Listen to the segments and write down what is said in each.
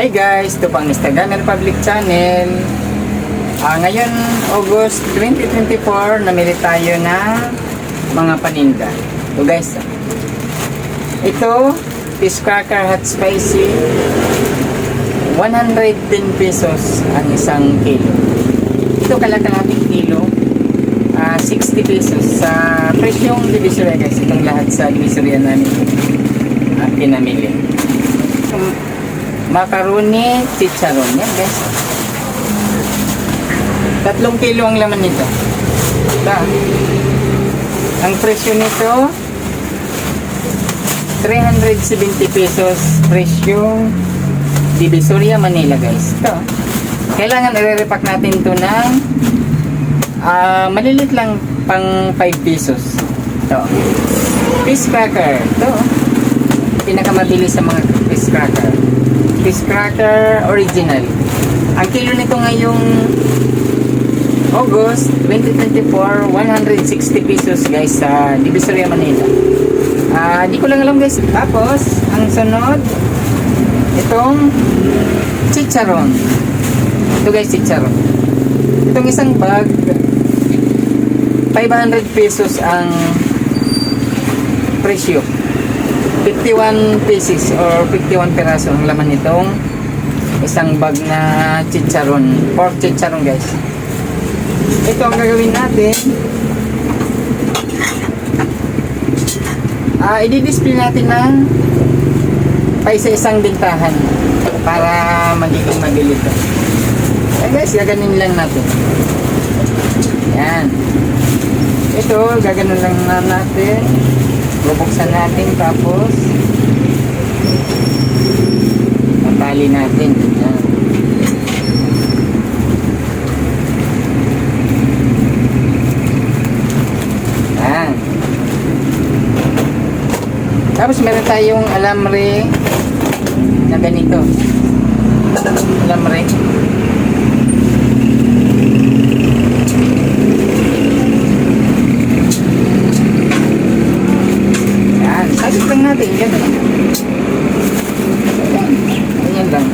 Hi guys, ito pang Instagram Republic Channel. Ah, ngayon, August 2024, namili tayo na mga paninda. Ito guys. Ito, fish cracker hot spicy. 110 pesos ang isang kilo. Ito kalakalating kilo. ah 60 pesos sa presyong divisoria guys. Itong lahat sa divisoria namin ah, pinamili. Um, macaroni chicharon. Yan guys. Tatlong kilo ang laman nito. Ito. Ang presyo nito 370 pesos presyo Divisoria, Manila guys. Ito. Kailangan i-repack natin to ng ah malilit lang pang 5 pesos. Ito. Fish cracker. Ito. Pinakamabilis sa mga fish cracker. Fish cracker original. Ang kilo nito ngayong August 2024, 160 pesos guys sa Divisoria, Manila. Ah, di ko lang alam guys. Tapos, ang sunod, itong chicharon. Ito guys, chicharon. Itong isang bag, 500 pesos ang presyo. 51 pieces or 51 peraso ang laman nitong isang bag na chicharon. Pork chicharon guys. Ito ang gagawin natin. Ah, i-display natin ng pa isa-isang bintahan para magiging mabili ito. Ayan guys, gaganin lang natin. Yan. Ito, gaganon lang na natin. Bubuksan natin tapos tatali natin. Yan. Yan. Tapos meron tayong alamre na ganito. Alamre. Yan. Sabit lang natin. Yan. Yan. Ganyan lang.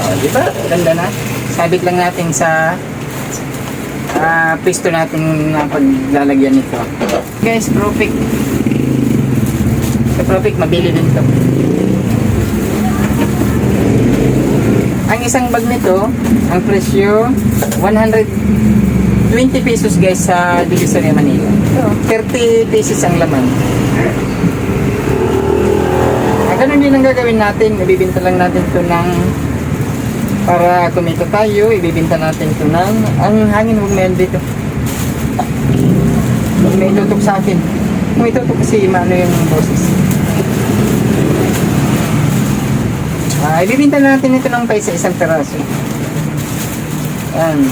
Oh, di ba? Ganda na. Sabit lang natin sa ah pisto natin na paglalagyan nito. Guys, Propic. Sa Propic, mabili din to. Ang isang bag nito, ang presyo, 120 pesos guys sa Divisoria, Manila. 30 pesos ang laman. Ah, ganun din ang gagawin natin. Ibibinta lang natin to ng para kumita tayo, ibibinta natin ito ng ang hangin huwag na dito. Huwag na itutok sa akin. Kung itutok kasi maano yung boses. Ah, ibibinta natin ito ng paisa isang peraso. Yan.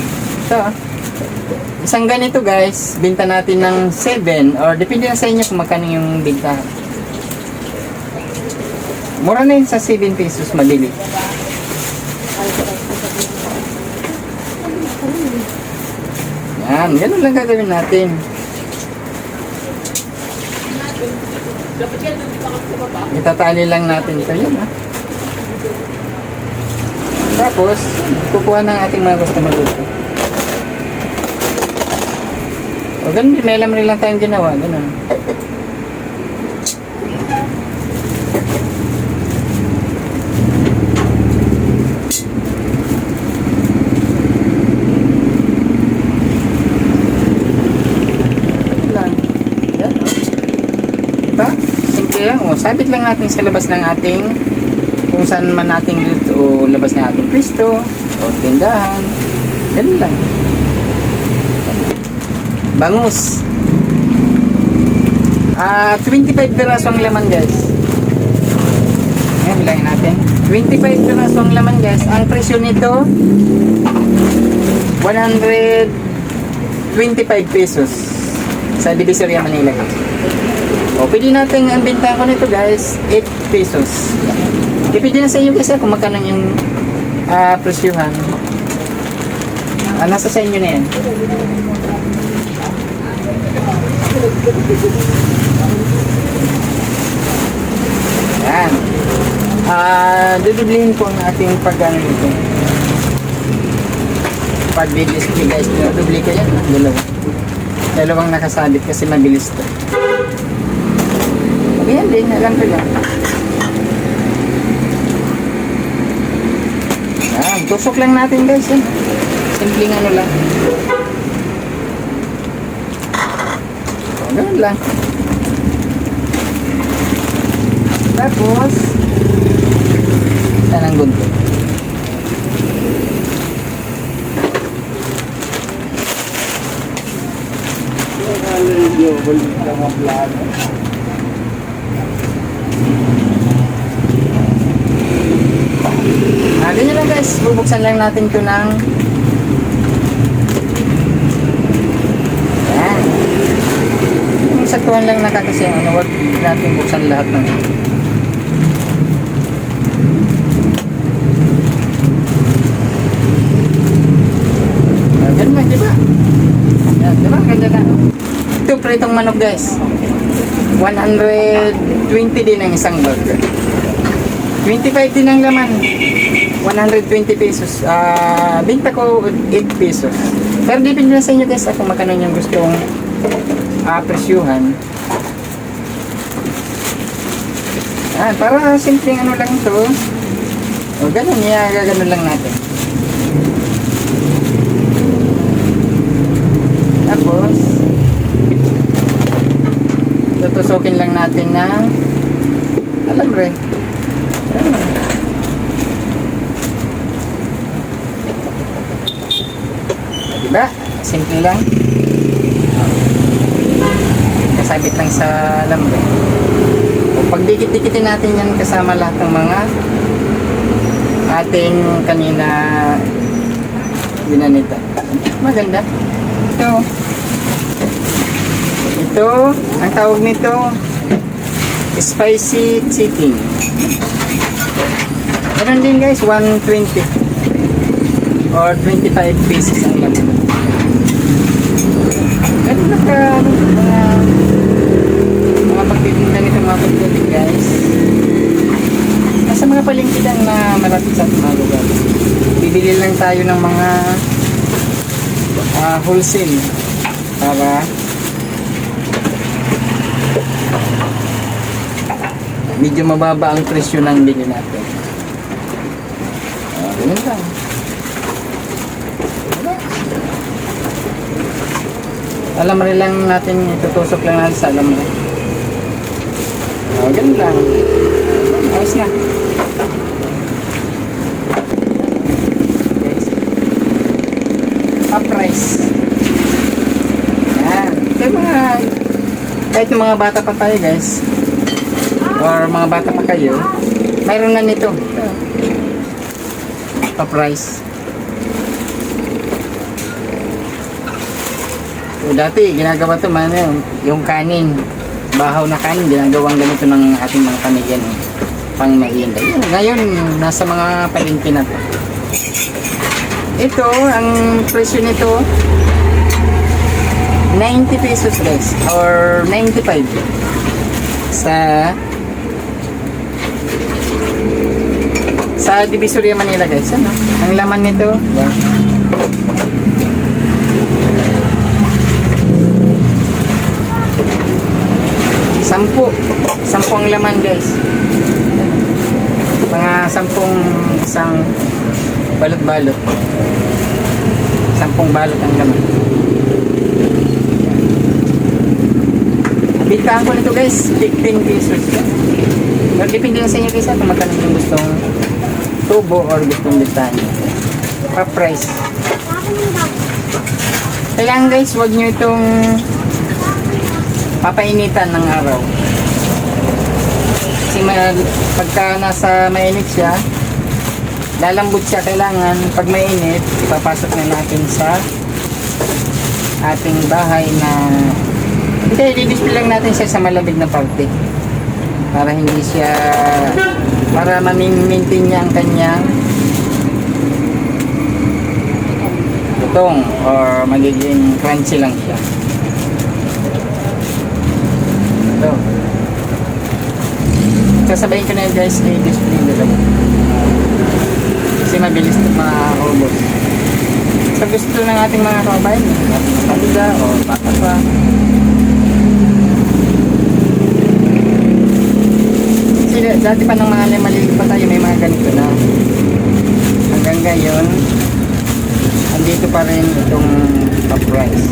Ito. ah. Isang ganito guys, binta natin ng 7 or depende na sa inyo kung magkano yung binta. Mura na yun sa 7 pesos mabili. Yan, ganun lang gagawin natin. Itatali lang natin ito yun ha. Tapos, kukuha ng ating mga customer dito. O ganun may alam rin lang tayong ginawa, ganun. Yan, oh. Diba? Oh. Sabit lang natin sa labas ng ating kung saan man nating dito o labas ng ating pisto o tindahan. Ganun lang. Bangus. Ah, 25 piraso ang laman guys. Ayan, bilangin natin. 25 piraso ang laman guys. Ang presyo nito 125 pesos sa Divisoria Manila. O, pwede natin ang benta ko nito guys, 8 pesos. Depende na sa iyo kasi kung magkano yung ah, presyuhan. Ah, nasa sa inyo na yan. Yan. Ah, dudublihin po ang ating pag-ano nito. Pag-display guys, dudubli ko yan. Dalawa. Dalawang nakasabit kasi mabilis to. Yan din, alam ko yan. Yan, tusok lang natin guys. Simpleng ano lang. Ganun lang. Tapos, saan ang gunto? Ah, ganyan lang guys. Bubuksan lang natin ito ng Yan. Saktuhan lang nakakasi ang ano, wag natin buksan lahat ng Ah, ganun lang, di ba? Yan, na. Ito, pritong manok guys. 120 din ang isang burger. 25 din ang laman. 120 pesos. Ah, binta ko 8 pesos. Pero depende na sa inyo guys ah, kung magkano yung gustong ah, presyuhan. Ah, para simpleng ano lang to. O ganun, niya gaganon lang natin. Tapos, tutusukin lang natin ng alam rin. Diba? Simple lang. Kasabit lang sa lambre. O pag dikit-dikitin natin yan kasama lahat ng mga ating kanina ginanita. Maganda. Ito. Ito, ang tawag nito, spicy chicken. Meron din guys, 120 or 25 pieces ang laman. Ganun na ka, ano, mga mga pagtitinda nito mga pagtitinda guys. Nasa mga palingkitan na malapit sa mga lugar. Bibili lang tayo ng mga ah, wholesale para medyo mababa ang presyo ng bili natin. Ah, ganun lang. Alam rin lang natin, itutusok lang natin sa alam mo. Ah, ganun lang. Ayos na. Up price. Yan. Kaya mga, kahit mga bata pa tayo guys, or mga bata pa kayo, mayroon na nito. Pa price. O dati, ginagawa to man yung, yung kanin. Bahaw na kanin, ginagawang ganito ng ating mga pamilyan. Eh, pang. Yun, ngayon, nasa mga palengke na to. Ito, ang presyo nito, 90 pesos guys, or 95 sa sa Divisoria Manila guys ano ang laman nito yan. sampu sampu ang laman guys mga sampung isang balot-balot sampung balot ang laman Bintahan ko nito guys, 15 pesos. Depende lang sa inyo guys kung magkano yung gustong tubo or gustong nyo. Pa-price. Kailangan guys, huwag nyo itong papainitan ng araw. Kasi pagka nasa mainit siya, lalambot siya kailangan pag mainit, ipapasok na natin sa ating bahay na hindi, i-display lang natin siya sa malamig na parte. Para hindi siya, para ma-maintain niya ang kanyang lutong or magiging crunchy lang siya. Ito. Sa sasabayin ko na guys, ay display yung dalawa. Kasi mabilis ito maubos. Sa gusto ng ating mga kababayan, ating pamilya o bata pa. Kasi dati pa nang mga maliliit pa tayo, may mga ganito na. Hanggang ngayon, andito pa rin itong top price.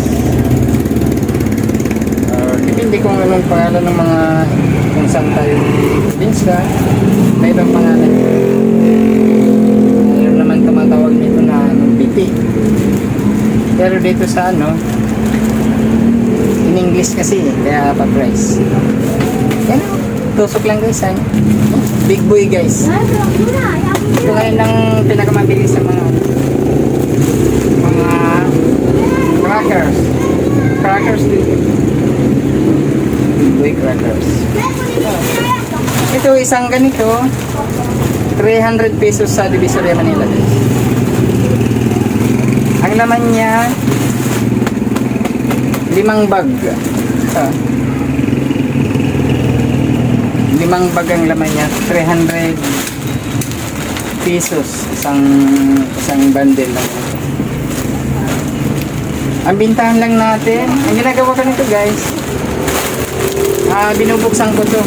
Uh, depende kung anong pangalan ng mga kung saan tayo binsya. May ibang pangalan. Mayroon naman tumatawag nito ano, BP. Pero dito sa ano, in English kasi, kaya pa price. Yan, tusok lang guys. Ano? Big boy guys. Ito ngayon ang pinakamabilis sa mga mga crackers. Crackers dito. Big boy crackers. Ito isang ganito 300 pesos sa Divisoria Manila guys. Ang laman niya limang bag. Ito. Limang bag ang laman niya 300 pesos isang isang bundle lang. Ang bintahan lang natin, ang ginagawa ko nito guys, ah binubuksan ko to.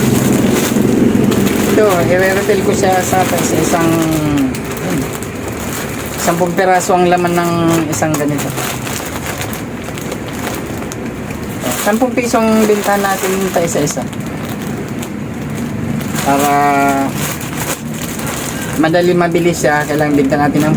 Ito, i-retail ko siya sa isang sampung peraso ang laman ng isang ganito. Sampung piso ang bintahan natin ta isa-isa. Para madali mabilis siya, kailangan bigtan natin ng